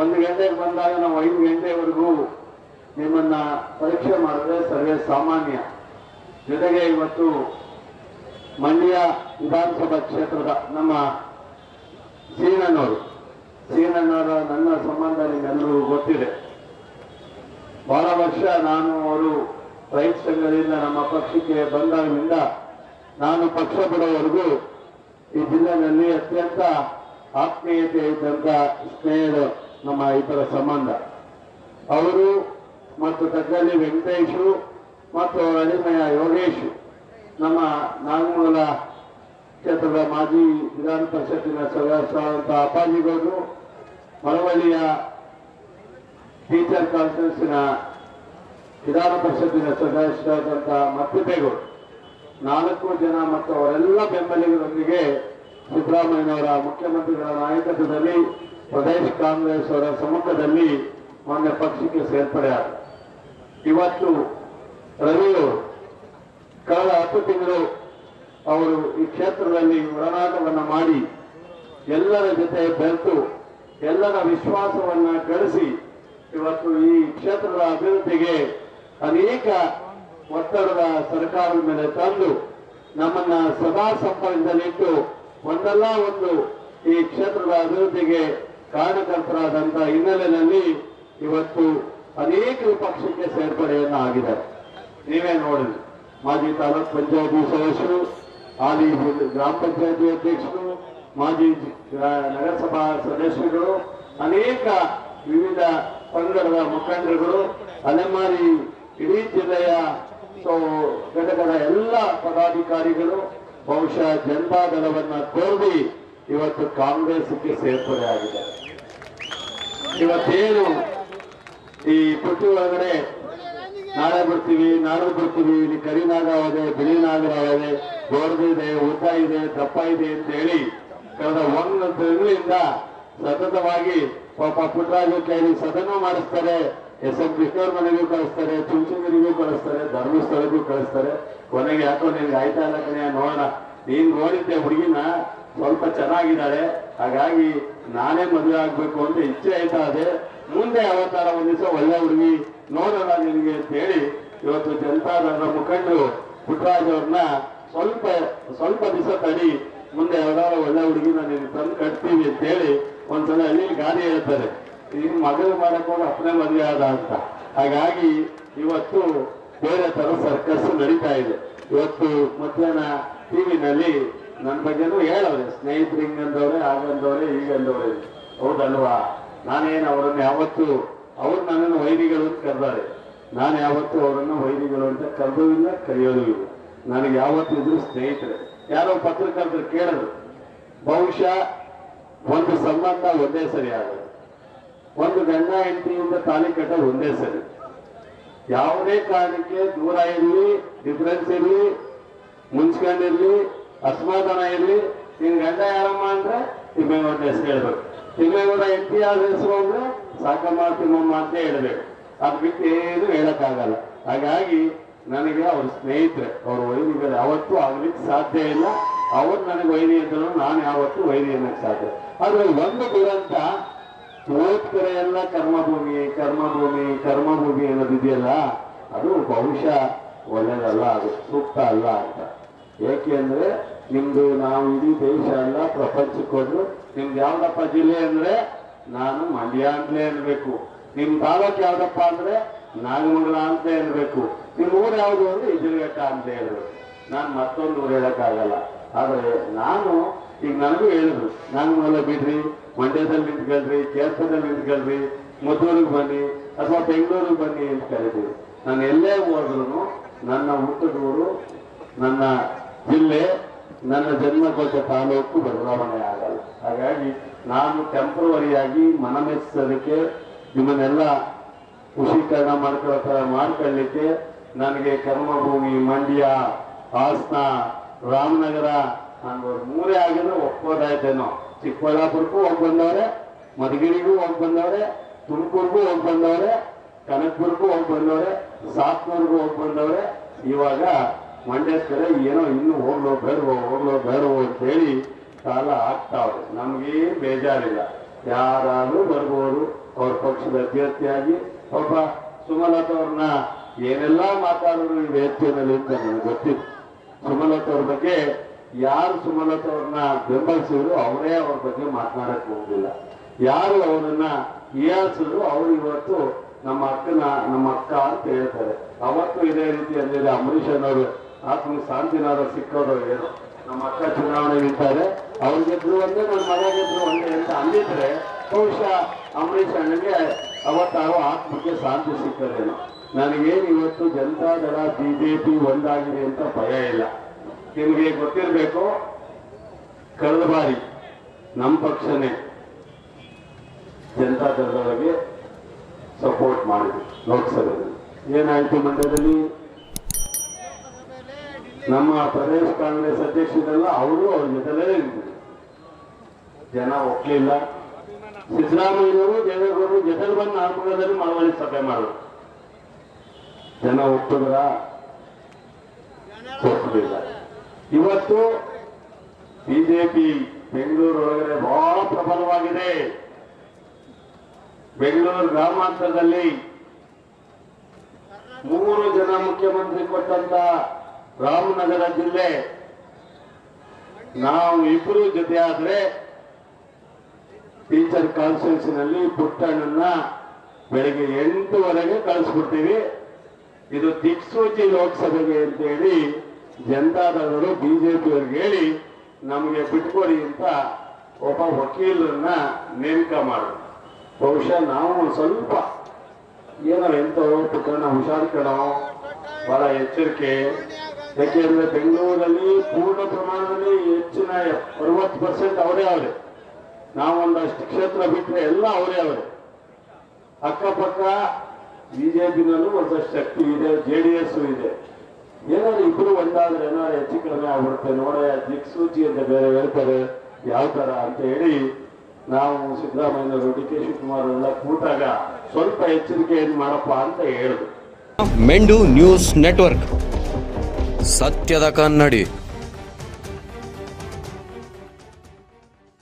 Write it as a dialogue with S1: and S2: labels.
S1: ಒಂದು ಗಂಟೆಗೆ ಬಂದಾಗ ನಾವು ಐದು ಗಂಟೆವರೆಗೂ ನಿಮ್ಮನ್ನ ಪರೀಕ್ಷೆ ಮಾಡಿದ್ರೆ ಸರ್ವೇ ಸಾಮಾನ್ಯ. ಜೊತೆಗೆ ಇವತ್ತು ಮಂಡ್ಯ ವಿಧಾನಸಭಾ ಕ್ಷೇತ್ರದ ನಮ್ಮ ಸೀನಣ್ಣವರು. ಸೀನಣ್ಣವರ ನನ್ನ ಸಂಬಂಧ ನಿಮ್ಮೆಲ್ಲರಿಗೂ ಗೊತ್ತಿದೆ. ಬಹಳ ವರ್ಷ ನಾನು ಅವರು ರೈತ ಸಂಘದಿಂದ ನಮ್ಮ ಪಕ್ಷಕ್ಕೆ ಬಂದಾಗಿನಿಂದ ನಾನು ಪಕ್ಷ ಬಿಡೋವರೆಗೂ ಈ ಜಿಲ್ಲೆಯಲ್ಲಿ ಅತ್ಯಂತ ಆತ್ಮೀಯತೆ ಇದ್ದಂತ ಸ್ನೇಹಿತರು. ನಮ್ಮ ಇತರ ಸಂಬಂಧ. ಅವರು ಮತ್ತು ತಗ್ಗಲ್ಲಿ ವೆಂಕಟೇಶು ಮತ್ತು ಅವರ ಅಳಿಮಯ ಯೋಗೇಶ್, ನಮ್ಮ ನಾಗಮೂಲ ಕ್ಷೇತ್ರದ ಮಾಜಿ ವಿಧಾನ ಪರಿಷತ್ತಿನ ಸದಸ್ಯರಾದಂಥ ಅಪ್ಪಾಜಿಗೌಡರು, ಮಳವಳ್ಳಿಯ ಟೀಚರ್ ಕಾನ್ಫರೆನ್ಸಿನ ವಿಧಾನ ಪರಿಷತ್ತಿನ ಸದಸ್ಯರಾದಂತಹ ಮತ್ತಿಪೇಗೌಡರು ನಾಲ್ಕು ಜನ ಮತ್ತು ಅವರೆಲ್ಲ ಬೆಂಬಲಿಗರೊಂದಿಗೆ ಸಿದ್ದರಾಮಯ್ಯನವರ ಮುಖ್ಯಮಂತ್ರಿಗಳ ನಾಯಕತ್ವದಲ್ಲಿ ಪ್ರದೇಶ ಕಾಂಗ್ರೆಸ್ ಅವರ ಸಮ್ಮುಖದಲ್ಲಿ ಮಾನ್ಯ ಪಕ್ಷಕ್ಕೆ ಸೇರ್ಪಡೆ ಇವತ್ತು ರವಿಯು ಕಳೆದ ಹತ್ತು ತಿಂಗಳು ಅವರು ಈ ಕ್ಷೇತ್ರದಲ್ಲಿ ಒಡನಾಟವನ್ನು ಮಾಡಿ ಎಲ್ಲರ ಜೊತೆ ಬೆರೆತು ಎಲ್ಲರ ವಿಶ್ವಾಸವನ್ನ ಗಳಿಸಿ ಇವತ್ತು ಈ ಕ್ಷೇತ್ರದ ಅಭಿವೃದ್ಧಿಗೆ ಅನೇಕ ಒತ್ತಡದ ಸರ್ಕಾರದ ಮೇಲೆ ತಂದು ನಮ್ಮನ್ನ ಸದಾ ಸಂಪರ್ಕದಲ್ಲಿಟ್ಟು ಒಂದಲ್ಲ ಒಂದು ಈ ಕ್ಷೇತ್ರದ ಅಭಿವೃದ್ಧಿಗೆ ಕಾರಣಕರ್ತರಾದಂತ ಹಿನ್ನೆಲೆಯಲ್ಲಿ ಇವತ್ತು ಅನೇಕ ವಿಪಕ್ಷಕ್ಕೆ ಸೇರ್ಪಡೆಯನ್ನ ಆಗಿದೆ ನೀವೇ ನೋಡಿದ್ರಿ ಮಾಜಿ ತಾಲೂಕ್ ಪಂಚಾಯತಿ ಸದಸ್ಯರು, ಹಾಲಿ ಗ್ರಾಮ ಪಂಚಾಯತಿ ಅಧ್ಯಕ್ಷರು, ಮಾಜಿ ನಗರಸಭಾ ಸದಸ್ಯರುಗಳು ಅನೇಕ ವಿವಿಧ ಪಂಗಡದ ಮುಖಂಡರುಗಳು, ಅಲೆಮಾರಿ, ಇಡೀ ಜಿಲ್ಲೆಯ ಘಟಕದ ಎಲ್ಲ ಪದಾಧಿಕಾರಿಗಳು, ಬಹುಶಃ ಜನತಾ ದಳವನ್ನ ತೋರಿ ಇವತ್ತು ಕಾಂಗ್ರೆಸ್ಗೆ ಸೇರ್ಪಡೆ ಆಗಿದೆ. ಇವತ್ತೇನು ಈ ಪುಟ್ಟಿ ಒಳಗಡೆ ನಾಳೆ ಬರ್ತೀವಿ ನಾಡು ಬರ್ತೀವಿ, ಇಲ್ಲಿ ಕರಿ ನಾಗ ಇದೆ, ಬಿಳಿ ನಾಗರ ಇದೆ ದೊಡ್ಡದಿದೆ ಉದ್ದ ಇದೆ, ದಪ್ಪ ಇದೆ ಅಂತ ಹೇಳಿ ಕಳೆದ ಒಂದು ತಿಂಗಳಿಂದ ಸತತವಾಗಿ ಪಾಪ ಪುಟ್ಟರಾಜು ಕೈಲಿ ಸದನ ಮಾಡಿಸ್ತಾರೆ. ಎಸ್ ಎಂ ಕೃಷ್ಣವ್ರ ಮನೆಗೂ ಕಳಿಸ್ತಾರೆ ಚುಂಚನಗಿರಿಗೂ ಕಳಿಸ್ತಾರೆ, ಧರ್ಮಸ್ಥಳಕ್ಕೂ ಕಳಿಸ್ತಾರೆ. ಕೊನೆಗೆ ಯಾಕೋ ನಿನ್ಗೆ ಆಯ್ತಾ ಇಲ್ಲ ಕಣೆ, ನೋಡೋಣ. ನೀನ್ ನೋಡಿದ್ದೆ ಹುಡುಗಿನ ಸ್ವಲ್ಪ ಚೆನ್ನಾಗಿದ್ದಾಳೆ ಹಾಗಾಗಿ ನಾನೇ ಮದುವೆ ಆಗ್ಬೇಕು ಅಂತ ಇಚ್ಛೆ ಆಯ್ತಾ ಇದೆ. ಮುಂದೆ ಅವತಾರ ಒಂದ್ ದಿವಸ ಒಳ್ಳೆ ಹುಡುಗಿ ನೋಡೋಣ ನಿನಗೆ ಅಂತ ಹೇಳಿ ಇವತ್ತು ಜನತಾದಳದ ಮುಖಂಡರು ಪುಟ್ಟರಾಜ್ ಅವ್ರನ್ನ ಸ್ವಲ್ಪ ಸ್ವಲ್ಪ ದಿವಸ ತಡಿ. ಮುಂದೆ ಯಾವ್ದಾರ ಒಳ್ಳೆ ಹುಡುಗಿನ ನೀನು ತಂದು ಕಟ್ತೀವಿ ಅಂತ ಹೇಳಿ ಒಂದ್ಸಲ ಹಳ್ಳಿ ಗಾದೆ ಹೇಳ್ತಾರೆ. ಈಗ ಮದುವೆ ಮಾಡಕ್ ಹೋಗಿ ಅಪ್ಪನೇ ಮದುವೆ ಆದ ಅಂತ. ಹಾಗಾಗಿ ಇವತ್ತು ಬೇರೆ ತರ ಸರ್ಕಸ್ ನಡೀತಾ ಇದೆ. ಇವತ್ತು ಮಧ್ಯಾಹ್ನ ಟಿವಿನಲ್ಲಿ ನನ್ನ ಬಗ್ಗೆನೂ ಹೇಳವ್ರೆ, ಸ್ನೇಹಿತರು ಹಿಂಗಂದವ್ರೆ, ಹಾಗಂದವ್ರೆ, ಹೀಗಂದವ್ರೆ. ಹೌದಲ್ವಾ? ನಾನೇನು ಅವರನ್ನು ಯಾವತ್ತು, ಅವ್ರು ನನ್ನನ್ನು ವೈರಿಗಳು ಅಂತ ಕರೆದಾರೆ. ನಾನು ಯಾವತ್ತು ಅವರನ್ನು ವೈರಿಗಳು ಅಂತ ಕರೆದೂ ಇಲ್ಲ, ಕರೆಯೋದು ಇಲ್ಲ. ನನಗೆ ಯಾವತ್ತಿದ್ರು ಸ್ನೇಹಿತರೆ. ಯಾರೋ ಪತ್ರಕರ್ತರು ಕೇಳಿದ್ರು ಬಹುಶಃ ಒಂದು ಸಂಬಂಧ ಒಂದೇ ಸರಿ ಆಗೋದು ಒಂದು ಗಂಡ ಹೆಂಡತಿಯಿಂದ ತಾಲಿ ಕಟ್ಟ ಒಂದೇ ಸರಿ. ಯಾವುದೇ ಕಾರಣಕ್ಕೆ ದೂರ ಇರಲಿ ಡಿಫರೆನ್ಸ್ ಇರಲಿ ಮುನ್ಸ್ಕೊಂಡಿರ್ಲಿ ಅಸಮಾಧಾನ ಇರಲಿ ನಿನ್ ಗಂಡ ಯಾರಮ್ಮ ಅಂದ್ರೆ ತಿಮ್ಮೇಗೌಡ ಹೆಸರು ಹೇಳ್ಬೇಕು. ತಿಮ್ಮೇಗೌಡ ಎತ್ತಿ ಯಾರ ಹೆಸರು ಅಂದ್ರೆ ಸಾಕಮ್ಮ ತಿಮ್ಮಮ್ಮ ಅಂತ ಹೇಳ್ಬೇಕು. ಅದ್ ಬಿಟ್ಟು ಏನು ಹೇಳಕ್ಕಾಗಲ್ಲ. ಹಾಗಾಗಿ ನನಗೆ ಅವ್ರ ಸ್ನೇಹಿತರೆ, ಅವ್ರ ವೈರಿಗಳು ಯಾವತ್ತೂ ಆಗ್ಲಿಕ್ಕೆ ಸಾಧ್ಯ ಇಲ್ಲ. ಅವ್ರು ನನಗೆ ವೈರಿ ಅಂದ್ರು ನಾನು ಯಾವತ್ತೂ ವೈರಿ ಅನ್ನಕ್ಕೆ ಸಾಧ್ಯ ಆದ್ರೆ ಒಂದು ದುರಂತ ಓದ್ಕರೆ ಎಲ್ಲ ಕರ್ಮಭೂಮಿ ಕರ್ಮಭೂಮಿ ಕರ್ಮಭೂಮಿ ಅನ್ನೋದಿದೆಯಲ್ಲ, ಅದು ಬಹುಶಃ ಒಳ್ಳೇದಲ್ಲ, ಅದು ಸೂಕ್ತ ಅಲ್ಲ ಅಂತ. ಏಕೆ ಅಂದ್ರೆ ನಿಮ್ದು ನಾವು ಇಡೀ ದೇಶ ಎಲ್ಲ ಪ್ರಪಂಚಕ್ಕೆ ಹೋದ್ರು ನಿಮ್ದು ಯಾವ್ದಪ್ಪ ಜಿಲ್ಲೆ ಅಂದ್ರೆ ನಾನು ಮಂಡ್ಯ ಅಂತಲೇ ಅನ್ಬೇಕು. ನಿಮ್ ತಾಲೂಕ್ ಯಾವ್ದಪ್ಪ ಅಂದ್ರೆ ನಾಗಮಂಗಲ ಅಂತ ಹೇಳ್ಬೇಕು ನಿಮ್ ಊರು ಯಾವ್ದು ಅಂದ್ರೆ ಇಜಲಘಟ್ಟ ಅಂತ ಹೇಳಿದ್ರು ನಾನು ಮತ್ತೊಂದು ಊರು ಹೇಳಕ್ಕಾಗಲ್ಲ. ಆದ್ರೆ ನಾನು ಈಗ ನನಗೂ ಹೇಳಿದ್ರು. ನಾಗಮಂಗಲ ಬಿಡ್ರಿ, ಮಂಡ್ಯದಲ್ಲಿ ನಿಂತ್ಕೊಳ್ರಿ ಕೇರ್ಸದಲ್ಲಿ ನಿಂತ್ಕೊಳ್ರಿ, ಮದ್ದೂರಿಗೆ ಬನ್ನಿ ಅಥವಾ ಬೆಂಗಳೂರಿಗೆ ಬನ್ನಿ ಅಂತ ಕರಿತೀವಿ. ನಾನು ಎಲ್ಲೇ ಹೋದ್ರು ನನ್ನ ಹುಟ್ಟದೂರು, ನನ್ನ ಜಿಲ್ಲೆ ನನ್ನ ಜನ್ಮ ಕೊಟ್ಟ ತಾಲೂಕು ಬದಲಾವಣೆ ಆಗಲ್ಲ. ಹಾಗಾಗಿ ನಾನು ಟೆಂಪ್ರವರಿಯಾಗಿ ಮನಮೆಚ್ಚೋದಕ್ಕೆ ನಿಮ್ಮನ್ನೆಲ್ಲ ಕೃಷೀಕರಣ ಮಾಡ್ಕೊಳ್ಳೋ ತರ ಮಾಡ್ಕೊಳ್ಳಿಕ್ಕೆ ನನಗೆ ಕರ್ಮಭೂಮಿ, ಮಂಡ್ಯ, ಹಾಸನ, ರಾಮನಗರ ನಾನು ಮೂರೇ ಆಗಿದ್ರೆ ಒಪ್ಕೋದಾಯ್ತೇನೋ ಚಿಕ್ಕಬಳ್ಳಾಪುರಕ್ಕೂ ಹೋಗಿ ಬಂದವ್ರೆ, ಮಧುಗಿರಿಗೂ ಹೋಗಿ ಬಂದವ್ರೆ, ತುಮಕೂರ್ಗೂ ಹೋಗಿ ಬಂದವ್ರೆ, ಕನಕಪುರಕ್ಕೂ ಹೋಗಿ ಬಂದವ್ರೆ, ಸಾತ್ನೂರ್ಗೂ ಹೋಗಿ ಬಂದವ್ರೆ. ಇವಾಗ ಮಂಡ್ಯ ಕಡೆ ಏನೋ ಇನ್ನು ಹೋಗ್ಲೋ, ಬೇಡವೋ ಹೋಗ್ಲೋ, ಬೇಡವೋ ಅಂತ ಹೇಳಿ ಕಾಲ ಆಗ್ತಾವ್ರೆ ನಮಗೇನು ಬೇಜಾರಿಲ್ಲ. ಯಾರಾದ್ರೂ ಬರ್ಬೋದು ಪಕ್ಷದ ಅಭ್ಯರ್ಥಿಯಾಗಿ. ಒಬ್ಬ ಸುಮಲತಾ ಅವ್ರನ್ನ ಏನೆಲ್ಲ ಮಾತಾಡೋರು ಈ ವೇದಿಕೆಯಲ್ಲಿ ಅಂತ ನನಗೆ ಗೊತ್ತಿತ್ತು ಸುಮಲತಾ ಅವ್ರ ಬಗ್ಗೆ ಯಾರು ಸುಮಲತಾ ಅವ್ರನ್ನ ಬೆಂಬಲಿಸಿದ್ರು ಅವರೇ ಅವ್ರ ಬಗ್ಗೆ ಮಾತನಾಡಕ್ ಹೋಗುದಿಲ್ಲ. ಯಾರು ಅವರನ್ನ ಹೀಯಾಳಿಸಿದ್ರು ಅವರು ಇವತ್ತು ನಮ್ಮ ಅಕ್ಕನ, ನಮ್ಮ ಅಕ್ಕ ಅಂತ ಹೇಳ್ತಾರೆ. ಅವತ್ತು ಇದೇ ರೀತಿ ಅಂದಿದೆ ಅಂಬರೀಷ್ ಅನ್ನೋರು ಆತ್ಮ ಶಾಂತಿನಾರ ಸಿಕ್ಕೋದು ಏನು? ನಮ್ಮ ಅಕ್ಕ ಚುನಾವಣೆ ಇದ್ದಾರೆ ಅವ್ರು ಗೆದ್ರು ಒಂದೇ ನನ್ನ ಮನೆ ಗೆದ್ರು ಒಂದೇ ಅಂತ ಅಂದಿದ್ರೆ ಬಹುಶಃ ಅಂಬರೀಷ್ ಅಣ್ಣಗೆ ಅವತ್ತಾರು ಆತ್ಮಕ್ಕೆ ಶಾಂತಿ ಸಿಕ್ಕದೇನು. ನನಗೇನು ಇವತ್ತು ಜನತಾ ದಳ, ಬಿಜೆಪಿ ಒಂದಾಗಿದೆ ಅಂತ ಭಯ ಇಲ್ಲ. ನಿಮಗೆ ಗೊತ್ತಿರಬೇಕು, ಕಳೆದ ಬಾರಿ ನಮ್ಮ ಪಕ್ಷನೇ ಜನತಾದಳದೊಳಗೆ ಸಪೋರ್ಟ್ ಮಾಡಿದ್ರು ಲೋಕಸಭೆಯಲ್ಲಿ. ಏನಾಯ್ತು ಮಂಡ್ಯದಲ್ಲಿ? ನಮ್ಮ ಪ್ರದೇಶ ಕಾಂಗ್ರೆಸ್ ಅಧ್ಯಕ್ಷರೆಲ್ಲ ಅವರು ಅವ್ರ ಜೊತೆಲೇ ಜನ ಒಪ್ಲಿಲ್ಲ ಸಿದ್ದರಾಮಯ್ಯವರು ದೇವೇಗೌಡರು ಜೊತೆಲಿ ಬಂದು ನಾಲ್ಕುಗಳಲ್ಲಿ ಮಳವಳ್ಳಿ ಸಭೆ ಮಾಡಿದ್ರು ಜನ ಒಪ್ಪಿದ್ರ? ಒಪ್ಪಲಿಲ್ಲ ಇವತ್ತು ಬಿಜೆಪಿ ಬೆಂಗಳೂರು ಒಳಗಡೆ ಬಹಳ ಪ್ರಬಲವಾಗಿದೆ. ಬೆಂಗಳೂರು ಗ್ರಾಮಾಂತರದಲ್ಲಿ ಮೂರು ಜನ ಮುಖ್ಯಮಂತ್ರಿ ಕೊಟ್ಟಂತ ರಾಮನಗರ ಜಿಲ್ಲೆ. ನಾವು ಇಬ್ಬರು ಜೊತೆ ಆದರೆ ಟೀಚರ್ ಕಾನ್ಫರೆನ್ಸ್ನಲ್ಲಿ ಪುಟ್ಟಣ್ಣನ್ನ ಬೆಳಿಗ್ಗೆ ಎಂಟುವರೆಗೆ ಕಳಿಸ್ಕೊಡ್ತೀವಿ ಇದು ದಿಕ್ಸೂಚಿ ಲೋಕಸಭೆಗೆ ಅಂತೇಳಿ ಜನತಾದಳರು ಬಿಜೆಪಿಯವ್ರಿಗೆ ಹೇಳಿ ನಮಗೆ ಬಿಟ್ಕೊಡಿ ಅಂತ ಒಬ್ಬ ವಕೀಲರನ್ನ ನೇಮಕ ಮಾಡು ಬಹುಶಃ ನಾವು ಸ್ವಲ್ಪ ಏನೋ ಎಂತ ಹುಷಾರ್ ಕಣೋ, ಬಹಳ ಎಚ್ಚರಿಕೆ. ಯಾಕೆಂದ್ರೆ ಬೆಂಗಳೂರಲ್ಲಿ ಪೂರ್ಣ ಪ್ರಮಾಣದಲ್ಲಿ ಹೆಚ್ಚಿನ ಅರವತ್ತು ಪರ್ಸೆಂಟ್ ಅವರೇ ಅವರೇ. ನಾವೊಂದಷ್ಟು ಕ್ಷೇತ್ರ ಬಿಟ್ಟರೆ ಎಲ್ಲ ಅವರೇ ಅವರೇ. ಅಕ್ಕಪಕ್ಕ ಬಿಜೆಪಿನಲ್ಲೂ ಒಂದಷ್ಟು ಶಕ್ತಿ ಇದೆ ಜೆ ಡಿ ಎಸ್ ಇದೆ. ಏನಾದ್ರು ಇಬ್ರು ಒಂದಾದ್ರೆ ಏನಾದ್ರು ಹೆಚ್ಚು ಕಡಿಮೆ ಆಗ್ಬಿಡುತ್ತೆ. ನೋಡೇ, ದಿಕ್ಸೂಚಿ ಅಂತ ಬೇರೆ ಹೇಳ್ತಾರೆ. ಯಾವ ತರ ಅಂತ ಹೇಳಿ ನಾವು ಸಿದ್ದರಾಮಯ್ಯನವರು, ಡಿ ಕೆ ಶಿವಕುಮಾರ್ ಎಲ್ಲ ಕೂತಾಗ ಸ್ವಲ್ಪ ಎಚ್ಚರಿಕೆಯನ್ನು ಮಾಡಪ್ಪ ಅಂತ ಹೇಳಿದ್ರು.
S2: ಮೆಂಡು ನ್ಯೂಸ್ ನೆಟ್ವರ್ಕ್. ಸತ್ಯದ ಕನ್ನಡಿ.